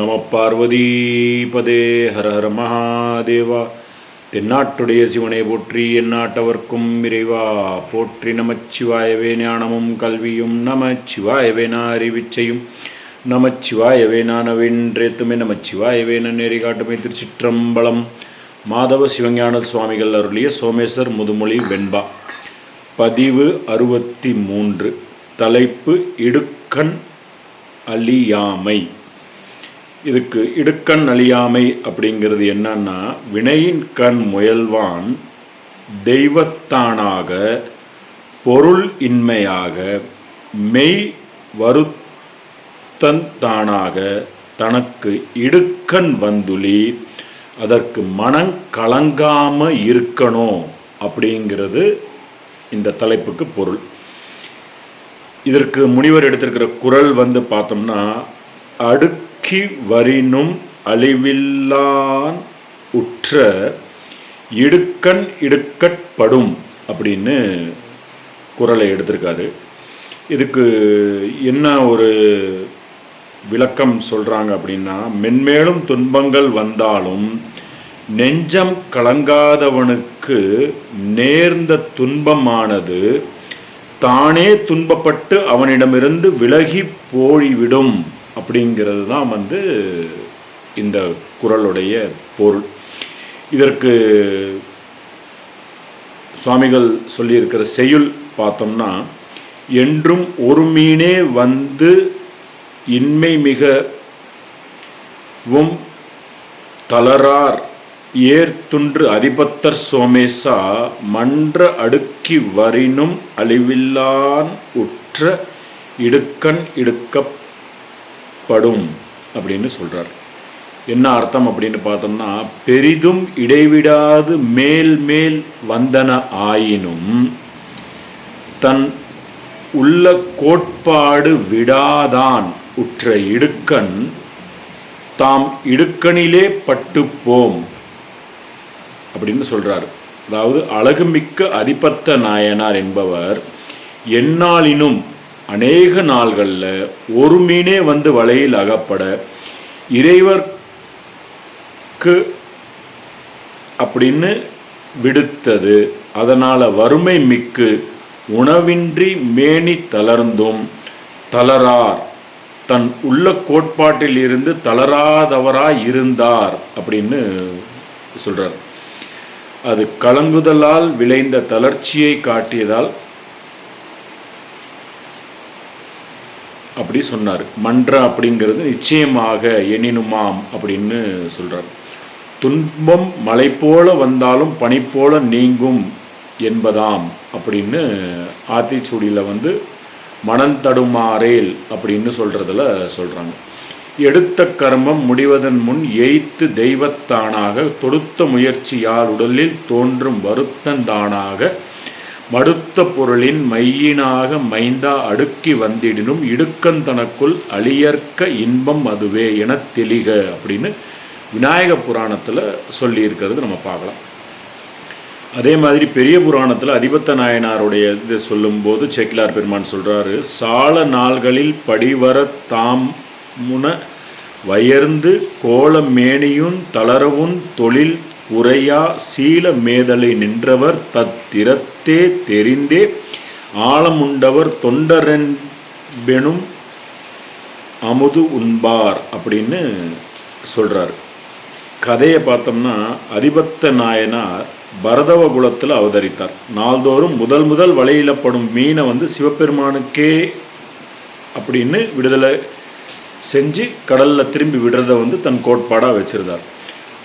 நம பார்வதி பதே ஹர ஹர மகாதேவா. தென்னாட்டுடைய சிவனை போற்றி எந்நாட்டவர்க்கும் இறைவா. போற்றி நமச்சிவாயவே ஞானமும் கல்வியும் நமச்சிவாயவே அறிவிச்சையும் நமச்சிவாயவே நான் வென்றேத்துமே நமச்சிவாயவே நான் காட்டுமே திருச்சிற்றம்பலம். மாதவ சிவஞான சுவாமிகள் அருளிய சோமேஸ்வர் முதுமொழி வெண்பா. பதிவு அறுபத்தி மூன்று. தலைப்பு இடுக்கண் அழியாமை. இதுக்கு இடுக்கண் அழியாமை அப்படிங்கிறது என்னன்னா வினையின் கண் முயல்வான் தெய்வத்தானாக பொருள் இன்மையாக மெய் வருத்தந்தானாக தனக்கு இடுக்கண் வந்துளி அதற்கு மனம் கலங்காம இருக்கணும் அப்படிங்கிறது இந்த தலைப்புக்கு பொருள். இதற்கு முனிவர் எடுத்திருக்கிற குரல் வந்து பார்த்தோம்னா அடுக்கி வரினும் அழிவில்லான் உற்ற இடுக்கண் இடுக்கட்படும் அப்படின்னு குரலை எடுத்திருக்காரு. இதுக்கு என்ன ஒரு விளக்கம் சொல்கிறாங்க அப்படின்னா மென்மேலும் துன்பங்கள் வந்தாலும் நெஞ்சம் கலங்காதவனுக்கு நேர்ந்த துன்பமானது தானே துன்பப்பட்டு அவனிடமிருந்து விலகி போய்விடும். அப்படிங்கிறது தான் வந்து இந்த குரலுடைய பொருள். இதற்கு சுவாமிகள் சொல்லியிருக்கிற செய்யுள் பார்த்தோம்னா என்றும் ஒரு மீனே வந்து இன்மை மிகவும் தளரார். ஏர்துன்று அதிபத்தர் சோமேசா மன்ற அடுக்கி வரினும் அழிவில்லான் உற்ற இடுக்கண் படும் அப்படின்னு சொல்கிறார் என்ன அர்த்தம் அப்படின்னு பார்த்தோம்னா பெரிதும் இடைவிடாது மேல் மேல் வந்தன ஆயினும் தன் உள்ள கோட்பாடு விடாதான் உற்ற இடுக்கண் தாம் இடுக்கணிலே பட்டுப்போம் அப்படின்னு சொல்கிறார் அதாவது அழகுமிக்க அதிபத்த நாயனார் என்பவர் என்னாலினும் அநேக நாள்களில் ஒரு மீனே வந்து வலையில் அகப்பட இறைவர்க்கு அப்படின்னு விடுத்தது. அதனால் வறுமை மிக்கு உணவின்றி மேனி தளர்ந்தும் தளரார். தன் உள்ள கோட்பாட்டில் இருந்து தளராதவராய் இருந்தார் அப்படின்னு சொல்றார். அது கலங்குதலால் விளைந்த தளர்ச்சியை காட்டியதால் அப்படி சொன்னார். மன்ற அப்படிங்கிறது நிச்சயமாக எனினுமாம் அப்படின்னு சொல்கிறார் துன்பம் மலை போல வந்தாலும் பனி போல நீங்கும் என்பதாம் அப்படின்னு ஆத்திச்சூடியில் வந்து மனந்தடுமாறேல் அப்படின்னு சொல்கிறதுல சொல்கிறாங்க எடுத்த கர்மம் முடிவதன் முன் எய்த்து தெய்வத்தானாக தொடுத்த முயற்சியால் உடலில் தோன்றும் வருத்தந்தானாக மடுத்த பொருளின் மையினாக மைந்தா அடுக்கி வந்திடினும் இடுக்கன் தனக்குள் அழியற்க இன்பம் அதுவே என தெளிக அப்படின்னு விநாயக புராணத்தில் சொல்லியிருக்கிறது. நம்ம பார்க்கலாம். அதே மாதிரி பெரிய புராணத்தில் அதிபத்த நாயனாருடைய இது சொல்லும்போது செக்கிலார் பெருமான் சொல்கிறாரு சால நாள்களில் படிவர தாம் முன வயர்ந்து கோல மேனியும் தளரவும் தொழில் உரையா சீல மேதலை நின்றவர் தத்திரத்தே தெரிந்தே ஆழமுண்டவர் தொண்டரென்பெனும் அமுது உண்பார் அப்படின்னு சொல்கிறார் கதையை பார்த்தோம்னா அதிபத்த நாயனார் பரதவ குலத்தில் அவதரித்தார். நாள்தோறும் முதல் முதல் வலையிலப்படும் மீனை வந்து சிவபெருமானுக்கே அப்படின்னு விடுதலை செஞ்சு கடலில் திரும்பி விடுறத வந்து தன் கோட்பாடாக வச்சிருந்தார்.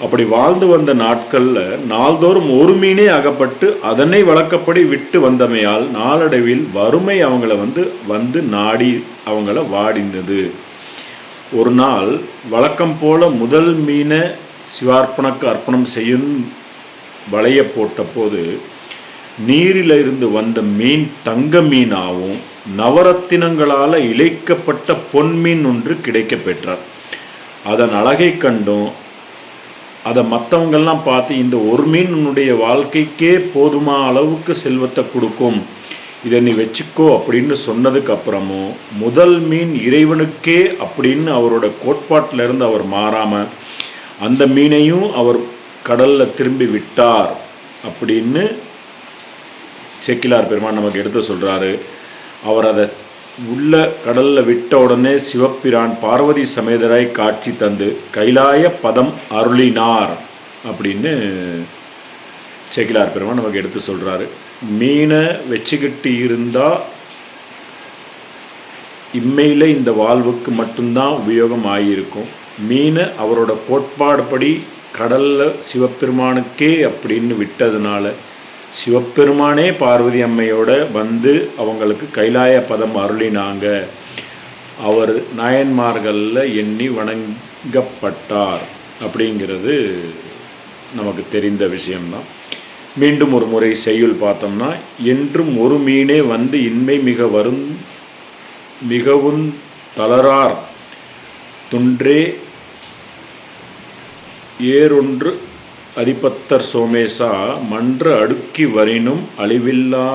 அப்படி வாழ்ந்து வந்த நாட்களில் நாள்தோறும் ஒரு மீனே அகப்பட்டு அதனை வழக்கப்படி விட்டு வந்தமையால் நாளடைவில் வறுமை அவங்கள வந்து வந்து நாடி அவங்கள வாடிந்தது. ஒரு நாள் வழக்கம் போல முதல் மீனை சிவார்ப்பணக்கு அர்ப்பணம் செய்யும் வளைய போட்டபோது நீரிலிருந்து நீரில் இருந்து வந்த மீன் தங்க மீனாகவும் நவரத்தினங்களால் இழைக்கப்பட்ட பொன்மீன் ஒன்று கிடைக்க பெற்றார் அதன் அழகை கண்டும் அதை மற்றவங்கெல்லாம் பார்த்து இந்த ஒரு மீன் உன்னுடைய வாழ்க்கைக்கே போதுமா அளவுக்கு செல்வத்தை கொடுக்கும். இதை நீ வச்சுக்கோ அப்படின்னு சொன்னதுக்கு அப்புறமும் முதல் மீன் இறைவனுக்கே அப்படின்னு அவரோட கோட்பாட்டில் இருந்து அவர் மாறாம அந்த மீனையும் அவர் கடல்ல திரும்பி விட்டார் அப்படின்னு செக்கிலார் பெருமான் நமக்கு எடுத்து சொல்றாரு. அவர் அதை உள்ள கடல்ல விட்ட உடனே சிவப்பிரான் பார்வதி சமேதராய் காட்சி தந்து கைலாய பதம் அருளினார் அப்படின்னு சேக்கிலார் பெருமான் நமக்கு எடுத்து சொல்றாரு. மீனை வச்சுக்கிட்டு இருந்தா இம்மையில இந்த வாழ்வுக்கு மட்டும்தான் உபயோகம் ஆகியிருக்கும். மீனை அவரோட கோட்பாடுபடி கடல்ல சிவபெருமானுக்கே அப்படின்னு விட்டதுனால சிவபெருமானே பார்வதி அம்மையோட வந்து அவங்களுக்கு கைலாய பதம் அருளினாங்க. அவர் நாயன்மார்களில் எண்ணி வணங்கப்பட்டார் அப்படிங்கிறது நமக்கு தெரிந்த விஷயம்தான். மீண்டும் ஒரு முறை செய்யுள் பார்த்தோம்னா என்றும் ஒரு மீனே வந்து இன்மை மிக வரும் மிகவும் தளரார். துன்றே ஏறொன்று அரிபத்தர் சோமேசா மன்ற அடுக்கி வரினும் அழிவில்லா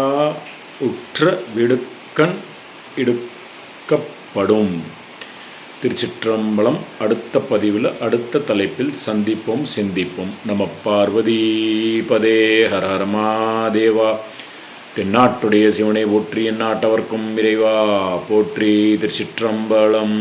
உற்ற விடுக்கண் இடுக்கப்படும் திருச்சிற்றம்பலம் அடுத்த பதிவில் அடுத்த தலைப்பில் சந்திப்போம் சிந்திப்போம். நம பார்வதி பதே ஹர மாதேவா. தென்னாட்டுடைய சிவனை போற்றி எந்நாட்டவர்க்கும் இறைவா. போற்றி திருச்சிற்றம்பலம்.